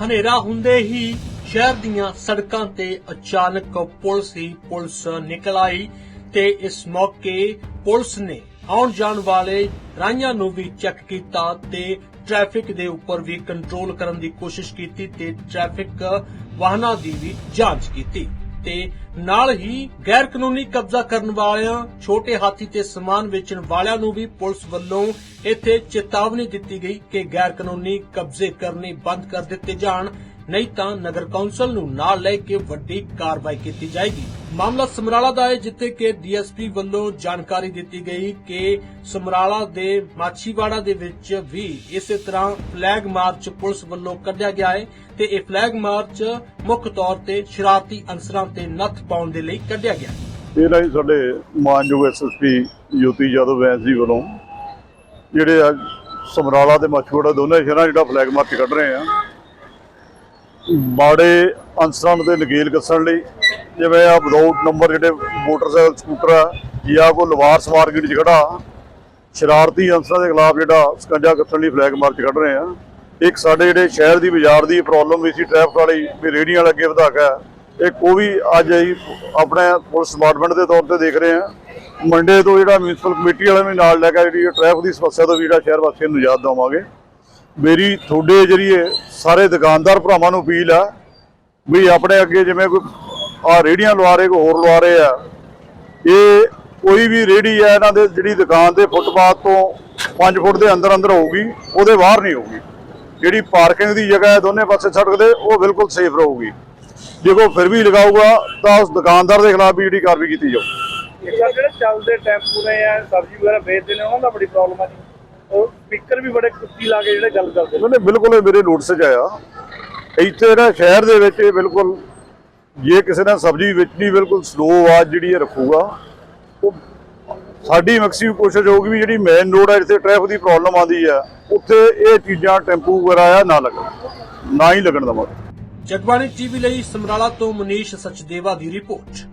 ਹਨੇਰਾ ਹੁੰਦੇ ਹੀ ਸ਼ਹਿਰ ਦੀਆਂ ਸੜਕਾਂ ਤੇ ਅਚਾਨਕ ਪੁਲਿਸ ਹੀ ਪੁਲਿਸ ਨਿਕਲ ਆਈ ਤੇ ਇਸ ਮੌਕੇ ਪੁਲਿਸ ਨੇ ਆਉਣ ਜਾਣ ਵਾਲੇ ਰਾਹੀਆਂ ਨੂੰ ਵੀ ਚੈੱਕ ਕੀਤਾ ਤੇ ਟ੍ਰੈਫਿਕ ਦੇ ਉੱਪਰ ਵੀ ਕੰਟਰੋਲ ਕਰਨ ਦੀ ਕੋਸ਼ਿਸ਼ ਕੀਤੀ ਤੇ ਟ੍ਰੈਫਿਕ ਵਾਹਨਾਂ ਦੀ ਵੀ ਜਾਂਚ ਕੀਤੀ। ਤੇ ਨਾਲ ਹੀ ਗੈਰ ਕਾਨੂੰਨੀ ਕਬਜ਼ਾ ਕਰਨ ਵਾਲਿਆਂ, ਛੋਟੇ ਹਾਥੀ ਤੇ ਸਮਾਨ ਵੇਚਣ ਵਾਲਿਆਂ ਨੂੰ ਵੀ ਪੁਲਿਸ ਵੱਲੋਂ ਇੱਥੇ ਚੇਤਾਵਨੀ ਦਿੱਤੀ ਗਈ ਕਿ ਗੈਰ ਕਾਨੂੰਨੀ ਕਬਜ਼ੇ ਕਰਨੇ ਬੰਦ ਕਰ ਦਿੱਤੇ ਜਾਣ। ਨਹੀਂ ਤਾਂ ਨਗਰ ਕੌਂਸਲ ਨੂੰ ਨਾਲ ਲੈ ਕੇ ਵੱਡੀ ਕਾਰਵਾਈ ਕੀਤੀ ਜਾਏਗੀ। ਮਾਮਲਾ ਸਮਰਾਲਾ ਦਾ ਹੈ, ਜਿੱਥੇ ਕਿ ਡੀਐਸਪੀ ਵੱਲੋਂ ਜਾਣਕਾਰੀ ਦਿੱਤੀ ਗਈ ਕਿ ਸਮਰਾਲਾ ਦੇ ਮਾਛੀਵਾੜਾ ਦੇ ਵਿੱਚ ਵੀ ਇਸੇ ਤਰ੍ਹਾਂ ਫਲੈਗ ਮਾਰਚ ਪੁਲਿਸ ਵੱਲੋਂ ਕੱਢਿਆ ਗਿਆ ਹੈ ਤੇ ਇਹ ਫਲੈਗ ਮਾਰਚ ਮੁੱਖ ਤੌਰ ਤੇ ਸ਼ਰਾਰਤੀ ਅਨਸਰਾਂ ਤੇ ਨੱਥ ਪਾਉਣ ਦੇ ਲਈ ਕੱਢਿਆ ਗਿਆ। ਇਹ ਰਾਹੀਂ ਸਾਡੇ ਮਾਨਯੋਗ ਐਸਐਸਪੀ ਜੋਤੀ ਯਾਦਵ ਵੈਸ ਜੀ ਵੱਲੋਂ ਜਿਹੜੇ ਅੱਜ ਸਮਰਾਲਾ ਤੇ ਮਛੂੜਾ ਦੋਨੇ ਸ਼ਹਿਰਾਂ 'ਚ ਜਿਹੜਾ ਫਲੈਗ ਮਾਰਚ ਕੱਢ ਰਹੇ ਆ ਮਾੜੇ ਅਨਸਰਾਂ ਦੇ ਨਕੇਲ ਕੱਸਣ ਲਈ, ਜਿਵੇਂ ਆ ਵਿਦਆਊਟ ਨੰਬਰ ਜਿਹੜੇ ਮੋਟਰਸਾਈਕਲ, ਸਕੂਟਰ ਆ, ਜਾਂ ਕੋਈ ਲਵਾਰ ਸਵਾਰ ਗੱਡੀ 'ਚ ਖੜਾ, ਸ਼ਰਾਰਤੀ ਅਨਸਰਾਂ ਦੇ ਖਿਲਾਫ ਜਿਹੜਾ ਸਕੰਜਾ ਕੱਸਣ ਲਈ ਫਲੈਗ ਮਾਰਚ ਕੱਢ ਰਹੇ ਆ। ਇੱਕ ਸਾਡੇ ਜਿਹੜੇ ਸ਼ਹਿਰ ਦੀ ਬਾਜ਼ਾਰ ਦੀ ਪ੍ਰੋਬਲਮ ਵੀ ਸੀ ਟ੍ਰੈਫਿਕ ਵਾਲੀ, ਵੀ ਰੇਹੜੀਆਂ ਵਾਲੇ ਅੱਗੇ ਵਧਾ ਕੇ ਇੱਕ ਉਹ ਵੀ ਅੱਜ ਅਸੀਂ ਆਪਣੇ ਪੁਲਿਸ ਡਿਪਾਰਟਮੈਂਟ ਦੇ ਤੌਰ ਤੇ ਦੇਖ ਰਹੇ ਆ ਮੰਡੇ ਤੋਂ ਜਿਹੜਾ ਮਿਊਨਿਸਪਲ ਕਮੇਟੀ ਵਾਲਿਆਂ ਨੂੰ ਨਾਲ ਲੈ ਕੇ ਜਿਹੜੀ ਟ੍ਰੈਫਿਕ ਦੀ ਸਮੱਸਿਆ ਤੋਂ ਵੀ ਜਿਹੜਾ ਸ਼ਹਿਰ ਵਾਸੀਆਂ ਨੂੰ ਯਾਦ ਦੇਵਾਂਗੇ ਮੇਰੀ ਤੁਹਾਡੇ ਜਰੀਏ ਸਾਰੇ ਦੁਕਾਨਦਾਰ ਭਰਾਵਾਂ ਨੂੰ ਅਪੀਲ ਆ ਵੀ ਆਪਣੇ ਅੱਗੇ ਜਿਵੇਂ ਕੋਈ ਆ ਰੇੜੀਆਂ ਲਵਾ ਰਹੇ, ਕੋਈ ਹੋਰ ਲਵਾ ਰਹੇ ਆ, ਇਹ ਕੋਈ ਵੀ ਰੇੜੀ ਹੈ ਇਹਨਾਂ ਦੇ ਜਿਹੜੀ ਦੁਕਾਨ ਦੇ ਫੁੱਟਪਾਥ ਤੋਂ 5 ਫੁੱਟ ਦੇ ਅੰਦਰ ਅੰਦਰ ਹੋਊਗੀ, ਉਹਦੇ ਬਾਹਰ ਨਹੀਂ ਹੋਊਗੀ। ਜਿਹੜੀ ਪਾਰਕਿੰਗ ਦੀ ਜਗ੍ਹਾ ਹੈ, ਦੋਨੇ ਪਾਸੇ ਸੜਕ ਦੇ, ਉਹ ਬਿਲਕੁਲ ਸੇਫ ਰਹੂਗੀ। ਜੇ ਕੋਈ ਫਿਰ ਵੀ ਲਗਾਊਗਾ, ਤਾਂ ਉਸ ਦੁਕਾਨਦਾਰ ਦੇ ਖਿਲਾਫ ਵੀ ਜਿਹੜੀ ਕਾਰਵਾਈ ਕੀਤੀ ਜਾਊ। ਜਿਹੜੇ ਚੱਲਦੇ ਟੈਂਪੂ ਨੇ ਆ ਸਬਜ਼ੀ ਵਗੈਰਾ ਵੇਚਦੇ ਨੇ, ਉਹਨਾਂ ਦਾ ਬੜੀ ਪ੍ਰੋਬਲਮ ਆ ਜੀ। ਸਪੀਕਰ ਵੀ ਬੜੇ ਕੁੱਤੀ ਲਾ ਕੇ ਜਿਹੜੇ ਗੱਲ ਕਰਦੇ ਨੇ ਉਹਨੇ ਬਿਲਕੁਲ ਇਹ ਮੇਰੇ ਨੋਟਿਸ 'ਚ ਆਇਆ। ਇੱਥੇ ਨਾ ਸ਼ਹਿਰ ਦੇ ਵਿੱਚ ਇਹ ਬਿਲਕੁਲ ਜੇ ਕਿਸੇ ਨੇ ਸਬਜ਼ੀ ਵੇਚਣੀ ਬਿਲਕੁਲ ਸਲੋ ਆਵਾਜ਼ ਜਿਹੜੀ ਇਹ ਰੱਖੂਗਾ ਉਹ ਸਾਡੀ ਮੈਕਸਿਮਮ ਕੋਸ਼ਿਸ਼ ਹੋਊਗੀ ਵੀ ਜਿਹੜੀ ਮੇਨ ਰੋਡ ਹੈ ਜਿੱਥੇ ਟ੍ਰੈਫਿਕ ਦੀ ਪ੍ਰੋਬਲਮ ਆਉਂਦੀ ਆ ਉੱਥੇ ਇਹ ਚੀਜ਼ਾਂ ਟੈਂਪੂ ਵਗੈਰਾ ਆ ਨਾ ਲੱਗਣ ਨਾ ਹੀ ਲੱਗਣ ਦਵਾਂਗੇ ਜਗਬਾਣੀ ਟੀਵੀ ਲਈ ਸਮਰਾਲਾ ਤੋਂ ਮਨੀਸ਼ ਸਚਦੇਵਾ ਦੀ ਰਿਪੋਰਟ।